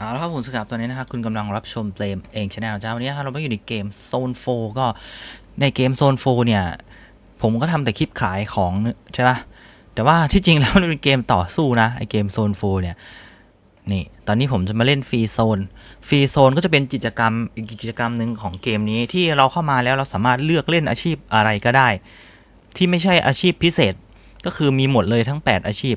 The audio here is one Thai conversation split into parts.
เอาละครับผมสกับตอนนี้นะครับคุณกำลังรับชมเกมเองชาแนลจ้าวันนี้ครับเราไม่อยู่ในเกมโซนโฟก็ในเกมโซนโฟเนี่ย ผมก็ทำแต่คลิปขายของใช่ปะแต่ว่าที่จริงแล้วมันเป็นเกมต่อสู้นะไอเกมโซนโฟเนี่ยนี่ตอนนี้ผมจะมาเล่นฟรีโซนฟรีโซนก็จะเป็นกิจกรรมอีกกิจกรรมหนึ่งของเกมนี้ที่เราเข้ามาแล้วเราสามารถเลือกเล่นอาชีพอะไรก็ได้ ที่ไม่ใช่อาชีพพิเศษ ก็คือมีหมดเลยทั้ง 8 อาชีพ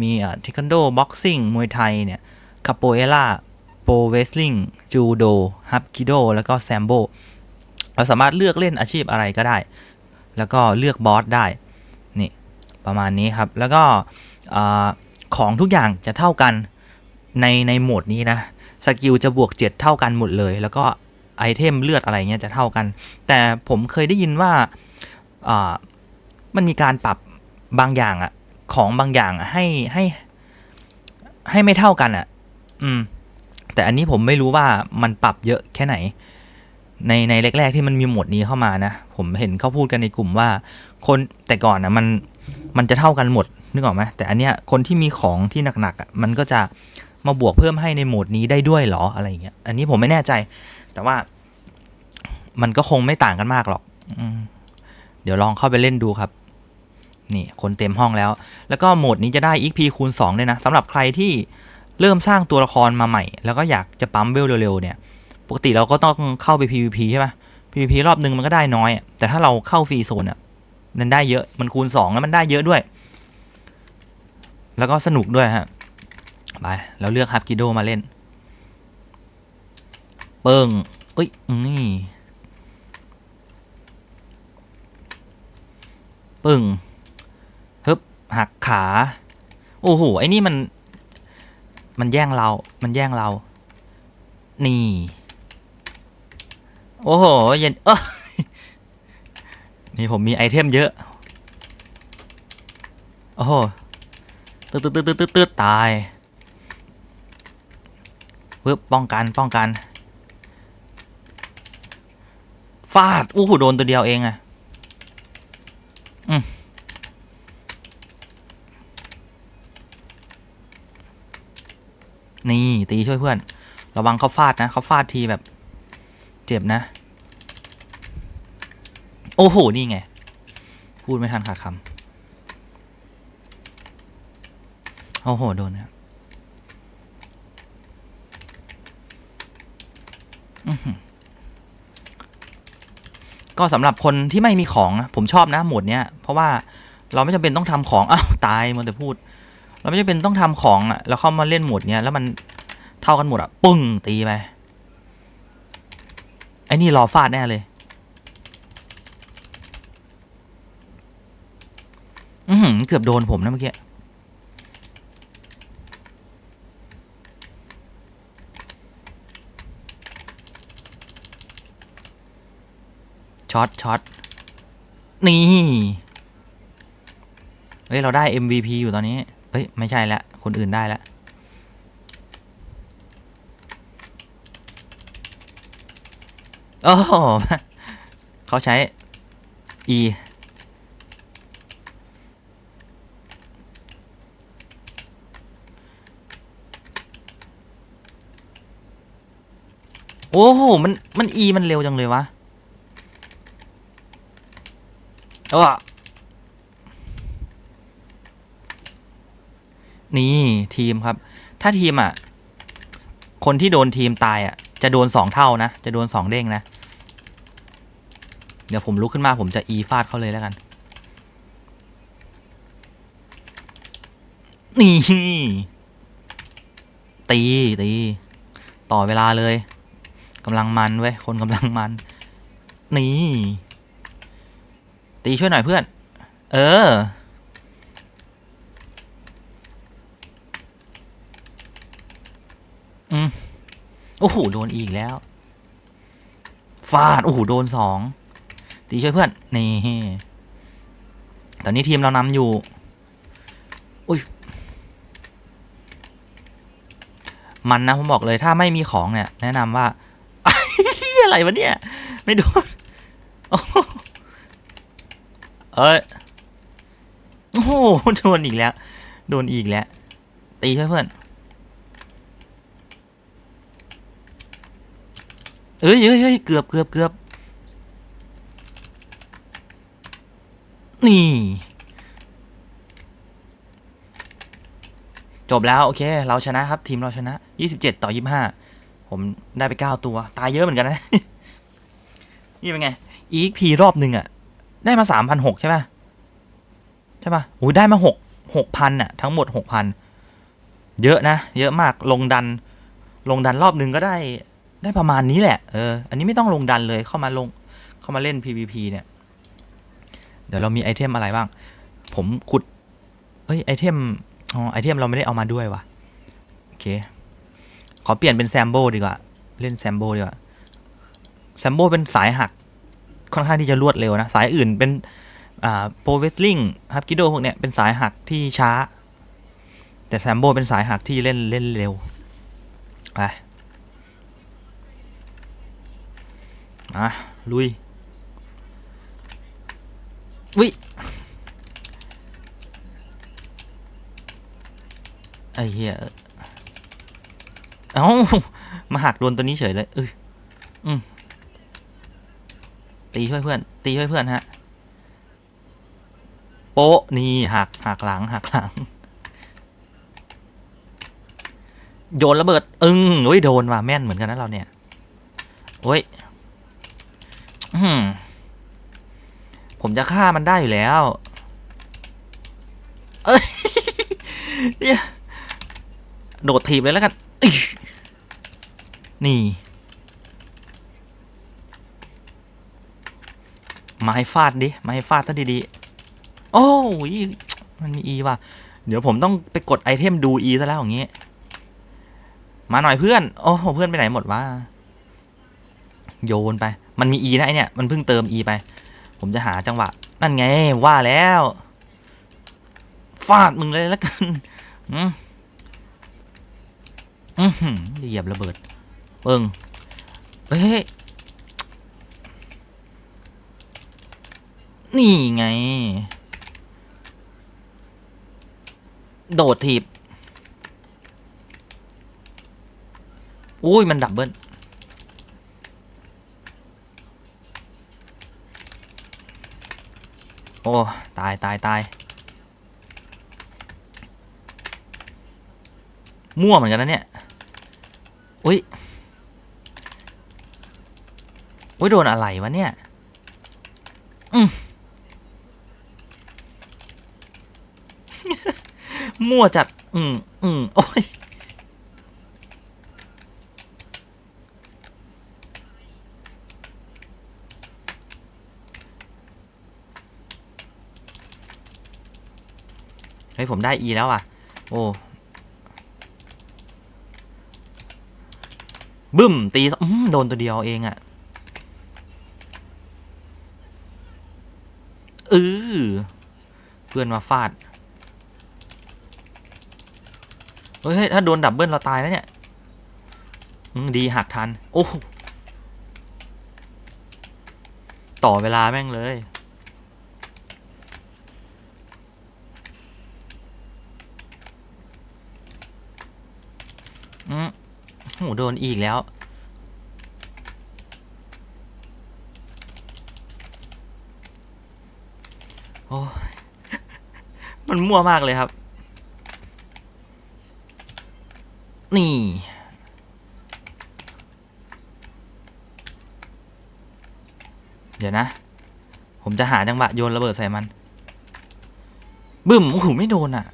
มีเทควันโดบ็อกซิ่งมวยไทยเนี่ย คาโปเอล่าโปรเวสลิงจูโดฮับกิโดแล้วก็แซมโบเราสามารถเลือกเล่นอาชีพอะไรก็ได้ แล้วก็เลือกบอสได้ นี่ ประมาณนี้ครับ แล้วก็ของทุกอย่างจะเท่ากันในในโหมดนี้นะ สกิลจะบวก 7 เท่ากันหมดเลย แล้วก็ไอเทมเลือดอะไรเงี้ยจะเท่ากัน แต่ผมเคยได้ยินว่ามันมีการปรับบางอย่างอะของบางอย่างให้ให้ให้ไม่เท่ากันอะ อืม แต่อันนี้ผมไม่รู้ว่ามันปรับเยอะแค่ไหน ในในแรก ๆ ที่มันมีโหมดนี้เข้ามานะ ผมเห็นเขาพูดกันในกลุ่มว่า คนแต่ก่อนนะมันมันจะเท่ากันหมดนึกออกไหมแต่อันเนี้ยคนที่มีของที่หนักๆอะมันก็จะมาบวกเพิ่มให้ในโหมดนี้ได้ด้วยหรออะไรอย่างเงี้ย อันนี้ผมไม่แน่ใจ แต่ว่ามันก็คงไม่ต่างกันมากหรอกอเดี๋ยวลองเข้าไปเล่นดูครับ นี่คนเต็มห้องแล้ว แล้วก็โหมดนี้จะได้ XP คูณ2ด้วยนะสำหรับใครที่ เริ่มสร้างตัวละครมาใหม่ แล้วก็อยากจะปั๊มเวลเร็วๆเนี่ย ปกติเราก็ต้องเข้าไป PVP ใช่ไหม PVP รอบหนึ่งมันก็ได้น้อย แต่ถ้าเราเข้าฟรีโซนอะมันได้เยอะ มันคูณ 2 แล้วมันได้เยอะด้วย แล้วก็สนุกด้วยฮะ ไปเราเลือกฮับกิโดมาเล่น เปิงเอ้ยนี่ปึ้งฮึบหักขา โอ้โห ไอ้นี่มัน มันแย่งเรา มันแย่งเรา นี่ โอ้โห เย็น เออนี่ผมมีไอเทมเยอะ โอ้โหตืดตืดตืดตืดตืดตายปึ๊บป้องกัน ป้องกัน ฟาด อู้หูโดนตัวเดียวเองอะอืม นี่ตีช่วยเพื่อน ระวังเขาฟาดนะเขาฟาดทีแบบ เจ็บนะ โอ้โห นี่ไง พูดไม่ทันขาดคำโอ้โห โดนนะครับก็สำหรับคนที่ไม่มีของนะผมชอบนะหมดเนี้ย เพราะว่าเราไม่จำเป็นต้องทำของอ้าวตายมันแต่พูด เราไม่จำเป็นต้องทำของอะแล้วเข้ามาเล่นโหมดเนี้ยแล้วมันเท่ากันหมดอะปึ้งตีไปไอ้นี่รอฟาดแน่เลย อือหือเกือบโดนผมนะเมื่อกี้ช็อตช็อตนี่ เฮ้ย เราได้ MVP อยู่ตอนนี้ เฮ้ย ไม่ใช่ละคนอื่นได้ละโอ้โหเขาใช้ E โอ้โห มัน มัน E มันเร็วจังเลยวะเออ นี่ทีมครับ ถ้าทีมอะ คนที่โดนทีมตายอะ จะโดนสองเท่านะ จะโดนสองเด้งนะ เดี๋ยวผมลุกขึ้นมาผมจะอีฟาดเขาเลยแล้วกัน นี่ ตีตี ต่อเวลาเลยกำลังมันเว้ย คนกำลังมัน นี่ ตีช่วยหน่อยเพื่อน เออ อืมโอ้โหโดนอีกแล้ว ฟาด โอ้โหโดนสองตีช่วยเพื่อน นี่ตอนนี้ทีมเรานำอยู่ อุ้ย มันนะผมบอกเลยถ้าไม่มีของเนี่ย แนะนำว่า อะไรวะเนี่ย ไม่โดนโอ้โหเอ้ยโอ้โหโดนอีกแล้ว โดนอีกแล้ว ตีช่วยเพื่อน อ้ยเอ้ยเอ้ยเกือบเกือบเกือบนี่ จบแล้ว โอเค เราชนะครับ ทีมเราชนะ 27 ต่อ 25 ผมได้ไป 9 ตัว ตายเยอะเหมือนกันนะ นี่เป็นไงอีกพีรอบหนึ่งอะ ได้มา 3,600 ใช่ป่ะ ใช่ป่ะโอ้ยได้มา 6 6,000อะทั้งหมด 6,000 เยอะนะ เยอะมากลงดัน ลงดันรอบหนึ่งก็ได้ ได้ประมาณนี้แหละ เออ อันนี้ไม่ต้องลงดันเลยเข้ามาลงเข้ามาเล่น PVP เนี่ย เดี๋ยวเรามีไอเทมอะไรบ้าง ผมขุด เอ้ยไอเทม อ๋อไอเทมเราไม่ได้เอามาด้วยวะโอเค ขอเปลี่ยนเป็นแซมโบดีกว่า เล่นแซมโบดีกว่า แซมโบเป็นสายหัก ค่อนข้างที่จะรวดเร็วนะ สายอื่นเป็น อ่าโปรเวสลิงฮับกิโดพวกเนี้ยเป็นสายหักที่ช้า แต่แซมโบเป็นสายหักที่เล่นเล่นเร็วไป มาลุยวิไอ้เหี้ยเอ้ามาหักโดนตัวนี้เฉยเลยเอออืมตีช่วยเพื่อน ตีช่วยเพื่อนฮะ โป๊ะนี่หักหักหลังหักหลัง โยนระเบิด อึ้งโอ้ยโดนว่ะแม่นเหมือนกันนะเราเนี่ยโอ้ย ผมจะฆ่ามันได้อยู่แล้ว เอ้ยเนี่ยโดดถีบเลยแล้วกันนี่ มาให้ฟาดดิ มาให้ฟาดซะดีๆ โอ้ยมันมี E ว่ะ เดี๋ยวผมต้องไปกดไอเทมดู E ซะแล้วอย่างงี้มาหน่อยเพื่อน โอ้เพื่อนไปไหนหมดวะ โยนไป มันมี E นะไอเนี่ย มันเพิ่งเติม E ไป ผมจะหาจังหวะ นั่นไงว่าแล้วฟาดมึงเลยแล้วกันอืมอือหือเหยียบระเบิดเบิ่งเฮ้ยนี่ไง โดดถีบ อุ้ย มันดับเบิล โอ้ ตายตายตายมั่วเหมือนกันนะเนี่ย อุ้ย อุ้ย โดนอะไรวะเนี่ย อืมมั่วจัด อืมอืมโอ้ย เฮ้ยผมได้ E แล้วอะ โอ้บึ้ม ตีมโดนตัวเดียวเองอะ่ะเออเพื่อนมาฟาด เฮ้ย ถ้าโดนดับเบิลเราตายแล้วเนี่ยดีหักทัน โอ้ ต่อเวลาแม่งเลย อืม โหโดนอีกแล้ว โอ้มันมั่วมากเลยครับ นี่ เดี๋ยวนะ ผมจะหาจังหวะโยนระเบิดใส่มัน บึ้ม โอ้โห ไม่โดนอะ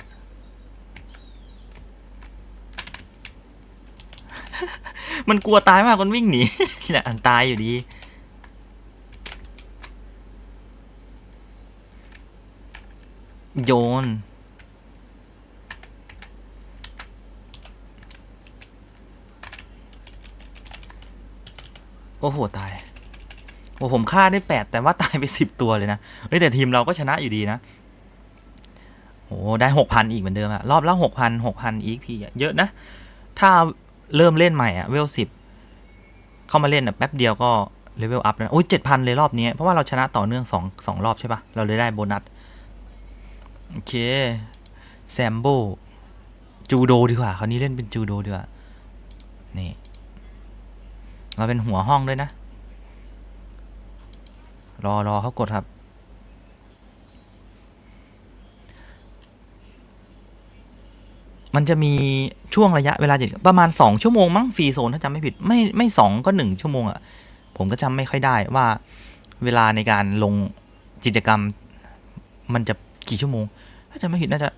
มันกลัวตายมากมันวิ่งหนีแหละอันตายอยู่ดีโยน โอ้โห ตาย โอ้ผมฆ่าได้แปดแต่ว่าตายไปสิบตัวเลยนะ เฮ้ย แต่ทีมเราก็ชนะอยู่ดีนะ โอ้ได้หกพันอีกเหมือนเดิมอะรอบละหกพันหกพันอีกพี่เยอะนะ ถ้า เริ่มเล่นใหม่อะเวลสิบเข้ามาเล่นอะแป๊บเดียวก็เลเวลอัพแล้วโอ้ยเจ็ดพันเลยรอบนี้ เพราะว่าเราชนะต่อเนื่องสองสองรอบใช่ปะเราเลยได้โบนัส โอเค แซมโบ จูโดดีกว่า คราวนี้เล่นเป็นจูโดดีกว่า นี่ เราเป็นหัวห้องด้วยนะ รอรอเขากดครับ มันจะมีช่วงระยะเวลาจิประมาณสองชั่วโมงมั้งฟรีโซนถ้าจำไม่ผิดไม่ไม่สองก็หนึ่งชั่วโมงอะ่ะผมก็จำไม่ค่อยได้ว่าเวลาในการลงกิจกรรม มันจะกี่ชั่วโมง ถ้าจำไม่ผิดน่าจะ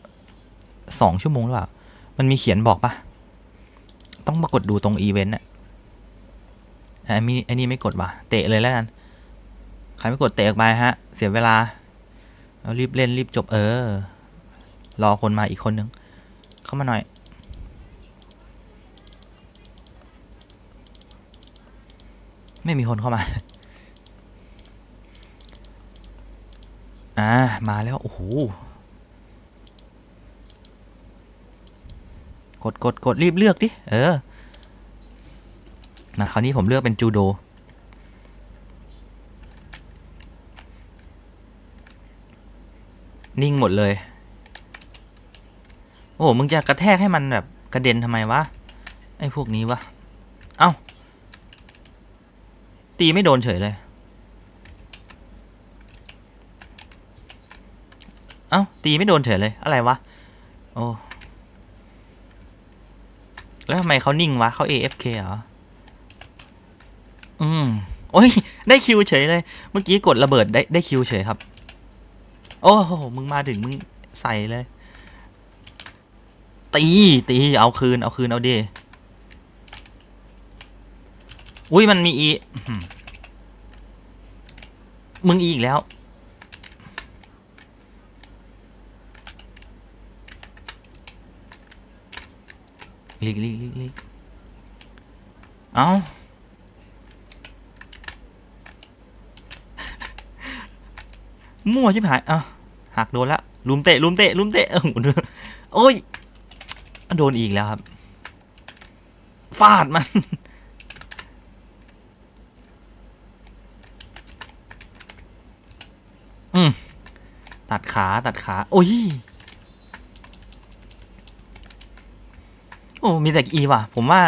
สองชั่วโมงหรือเปล่า มันมีเขียนบอกปะต้องมากดดูตรงอีเวนต์อะไอ้นี่ไอ้นี่ไม่กดว่ะเตะเลยแล้วกันใครไม่กดเตะออกไปฮะ เสียเวลาเรารีบเล่นรีบจบเออ รอคนมาอีกคนนึงามาหน่อย ไม่มีคนเข้ามา อ่า มาแล้ว โอ้โห กดกดกดรีบเลือกดิ เออ มาคราวนี้ผมเลือกเป็นจูโดนิ่งหมดเลย โอ้มึงจะกระแทกให้มันแบบกระเด็นทำไมวะ ไอ้พวกนี้วะ เอ้า ตีไม่โดนเฉยเลย เอ้า ตีไม่โดนเฉยเลย อะไรวะ โอ้ แล้วทำไมเขานิ่งวะเขา AFK เหรอ อืม โอ้ย ได้คิวเฉยเลย เมื่อกี้กดระเบิดได้ได้คิวเฉยครับ โอ้โห มึงมาถึงมึงใส่เลย ตีตีเอาคืนเอาคืนเอาดีอุ้ยมันมีอีมึงอีกแล้วลีกลีกลีกลีกเอามั่วชิบหายอะหักโดนละลุมเตะลุมเตะลุมเตะเออโอ้ย โดนอีกแล้วครับ ฟาดมัน อืม ตัดขาตัดขา โอ้ย โอ้ มีแต่อีว่ะ ผมว่า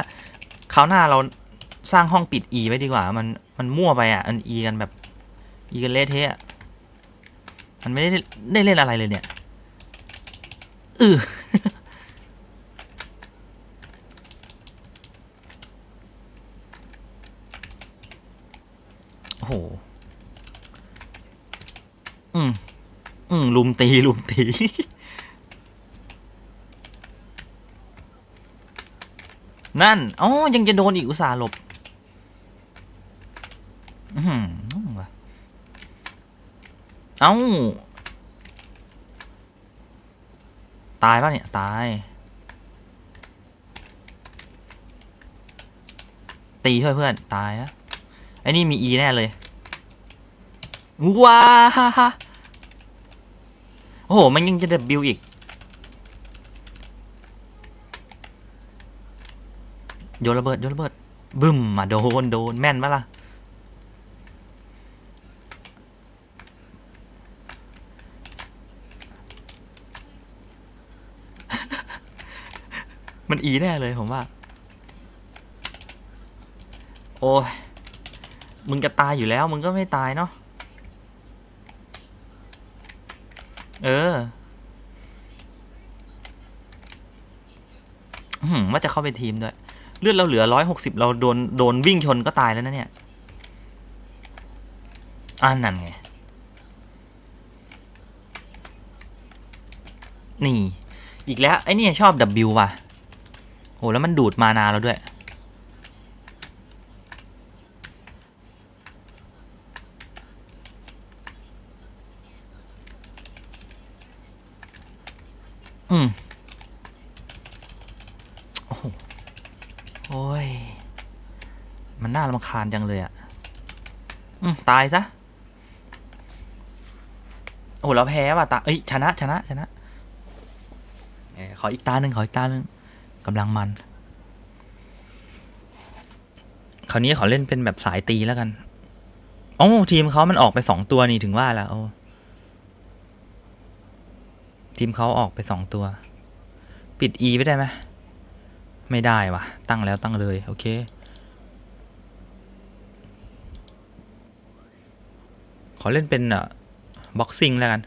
คราวหน้าเราสร้างห้องปิดอีไว้ดีกว่า มัน มันมั่วไปอะมันอีกันแบบ อีกันเละเทะอะมันไม่ได้ได้เล่นอะไรเลยเนี่ยเออ โอ้โห อืม อืม ลุม ตีลุมตีนั่น อ๋อ ยังจะโดนอีกอุตส่าห์หลบอือหือว่ะเอ้า ตายป่ะเนี่ย ตาย ตีช่วยเพื่อน ตายอะไอ้นี่มีอีแน่เลย ว้าฮ่าฮ่า โอ้โห มันยังจะเดบิวอีก โยนระเบิด โยนระเบิด บึ้มมาโดน โดน แม่นปะล่ะ มันอีแน่เลยผมว่า โอ้ย มึงจะตายอยู่แล้ว มึงก็ไม่ตายเนาะ เอออื้อหือว่าจะ เข้าไปทีมด้วย เลือดเราเหลือร้อยหกสิบเราโดนโดนวิ่งชนก็ตายแล้วนะเนี่ยอ่านั่นไง นี่ อีกแล้วไอ้นี่ชอบ W ว่ะโหแล้วมันดูดมานาเราด้วย อืม โอ้โห โอ้ย มันน่ารำคาญจังเลยอะ่ะอืมตายซะ โอ้เราแพ้ว่ะตาเอ้ย ชนะชนะชนะเอ้ยขออีกตาหนึ่งขออีกตาหนึ่งกำลังมัน คราวนี้ขอเล่นเป็นแบบสายตีแล้วกันโอ้ทีมเขามันออกไปสองตัวนี่ถึงว่าแล้วโอ้ทีมเขาออกไปสองตัว ปิด E ไว้ได้ไหม ไม่ได้วะตั้งแล้วตั้งเลย โอเค ขอเล่นเป็นอ่บ็อกซิ่งแล้วกัน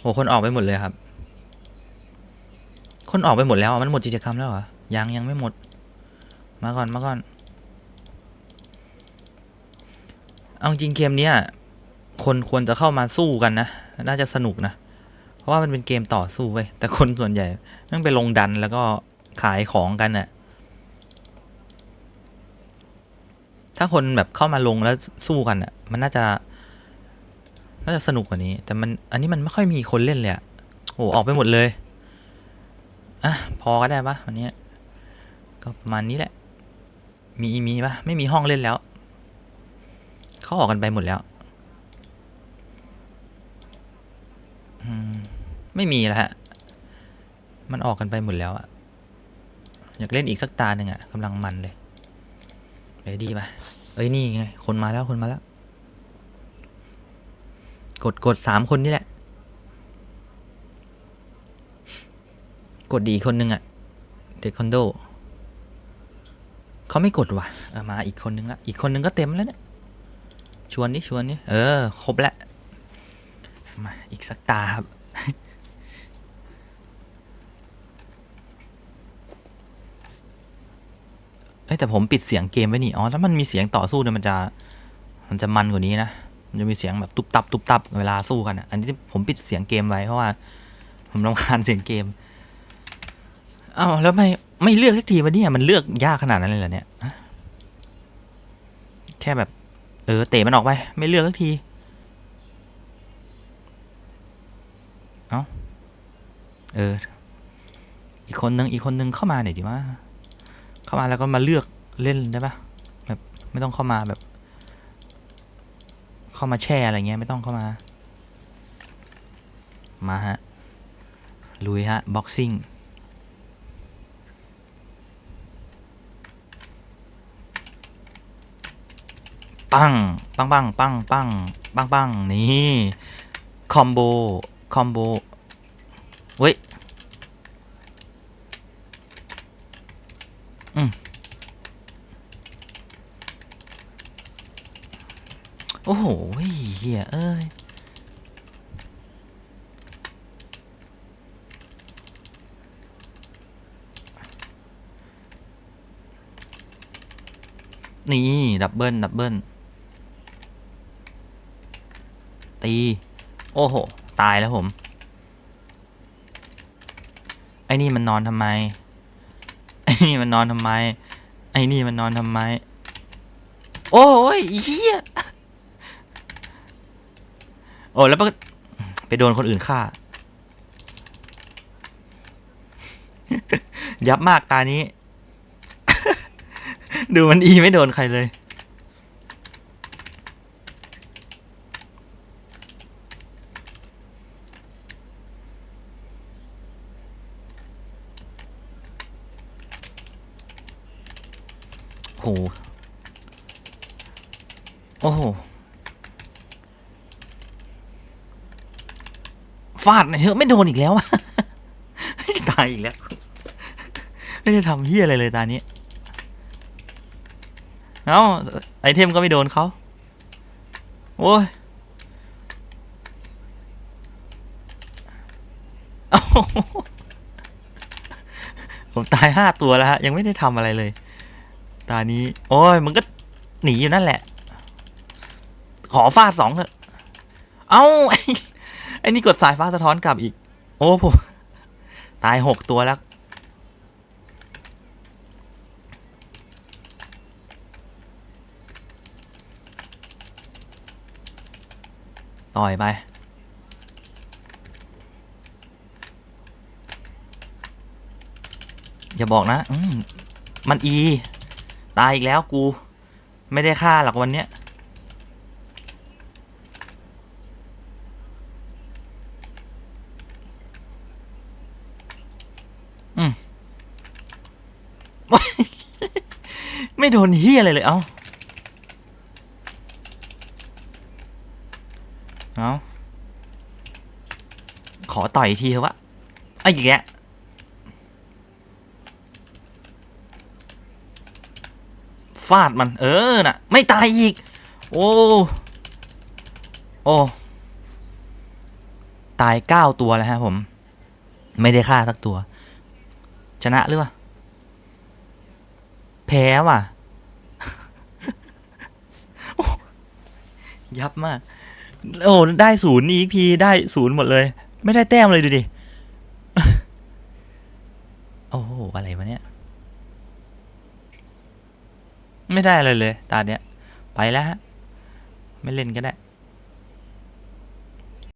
โห คนออกไปหมดเลยครับ คนออกไปหมดแล้วมันหมดกิจกรรมแล้วเหรอ ยังยังไม่หมด มาก่อนมาก่อน เอาจริงเกมนี้คนควรจะเข้ามาสู้กันนะ น่าจะสนุกนะ เพราะว่ามันเป็นเกมต่อสู้เว้ยแต่คนส่วนใหญ่ต้องไปลงดันแล้วก็ขายของกันน่ะถ้าคนแบบเข้ามาลงแล้วสู้กันอะมันน่าจะน่าจะสนุกกว่านี้ แต่มันอันนี้มันไม่ค่อยมีคนเล่นเลยอะโอ้ออกไปหมดเลยอะพอก็ได้ปะวันนี้ก็ประมาณนี้แหละ มีมีปะไม่มีห้องเล่นแล้ว เขาออกกันไปหมดแล้ว อืม ไม่มีแล้วฮะ มันออกกันไปหมดแล้วอะอยากเล่นอีกสักตาหนึ่งอะกำลังมันเลยเดี๋ยดีปะเอ้ยนี่ไง คนมาแล้วคนมาแล้ว กดกดสามคนนี่แหละ กดดีอีกคนนึงอะเด็กคอนโดเขาไม่กดว่ะมาอีกคนนึงละ อีกคนนึงก็เต็มแล้วเนี่ย ชวนนี่ชวนนี่เออ ครบแล้ว มาอีกสักตาครับ เอ้แต่ผมปิดเสียงเกมไว้นี่ อ๋อ ถ้ามันมีเสียงต่อสู้เนี่ยมันจะ มันจะมันกว่านี้นะ มันจะมีเสียงแบบตุบตับตุบตับเวลาสู้กันอะ อันนี้ผมปิดเสียงเกมไว้เพราะว่า ผมรำคาญเสียงเกมเอ้าแล้วไม่ไม่เลือกสักทีวะเนี่ยมันเลือกยากขนาดนั้นเลยเหรอเนี่ย แค่แบบ เออเตะมันออกไป ไม่เลือกสักที เอ้า เออ อีกคนนึง อีกคนนึงเข้ามาหน่อยดิว่า เข้ามาแล้วก็มาเลือกเล่นได้ปะแบบไม่ต้องเข้ามาแบบ เข้ามาแช่อะไรเงี้ยไม่ต้องเข้ามา มาฮะ ลุยฮะ บ็อกซิ่งปัง ปังปังปังปังปังปังนี่ คอมโบ คอมโบเว้ยอืมโอ้โหเฮียเอ้ยนี่ดับเบิลดับเบิลตี โอ้โห ตายแล้วผม ไอ้นี่มันนอนทำไม ไอ้นี่มันนอนทำไม ไอ้นี่มันนอนทำไม โอ้ยเฮียโอ้แล้วไปไปโดนคนอื่นฆ่า ยับมากตานี้ ดูมันอีไม่โดนใครเลย โห โอ้โห ฟาดนะเถอะไม่โดนอีกแล้วตายอีกแล้ว ไม่ได้ทำเฮียอะไรเลยตานี้ เอ้าไอเทมก็ไม่โดนเขาโอ้ยผมตายห้าตัวแล้วฮะ ยังไม่ได้ทำอะไรเลย ตานี้ โอ้ยมันก็หนีอยู่นั่นแหละ ขอฟาดสองเถอะ เอ้า ไอ้นี่กดสายฟ้าสะท้อนกลับอีก โอ้ผมตายหกตัวแล้ว ต่อยไปอย่าบอกนะมมันอี ตายอีกแล้วกู ไม่ได้ฆ่าหรอกวันเนี้ย อืม ไม่ โดนเฮียอะไรเลย เอาเอาขอต่อยอีกทีเถอะวะไอ้อีกฟฟาดมัน เออ น่ะ ไม่ตายอีก โอ้ โอ้ ตายเก้าตัวแล้วฮะผม ไม่ได้ฆ่าสักตัว ชนะหรือเปล่า แพ้ว่ะ โอ้ ยับมาก โอ้ได้ศูนย์อีกพีได้ศูนย์หมดเลย ไม่ได้แต้มเลยดูดิ โอ้โห อะไรวะเนี่ย ไม่ได้เลยเลย ตาเนี้ย ไปแล้วฮะ ไม่เล่นก็ได้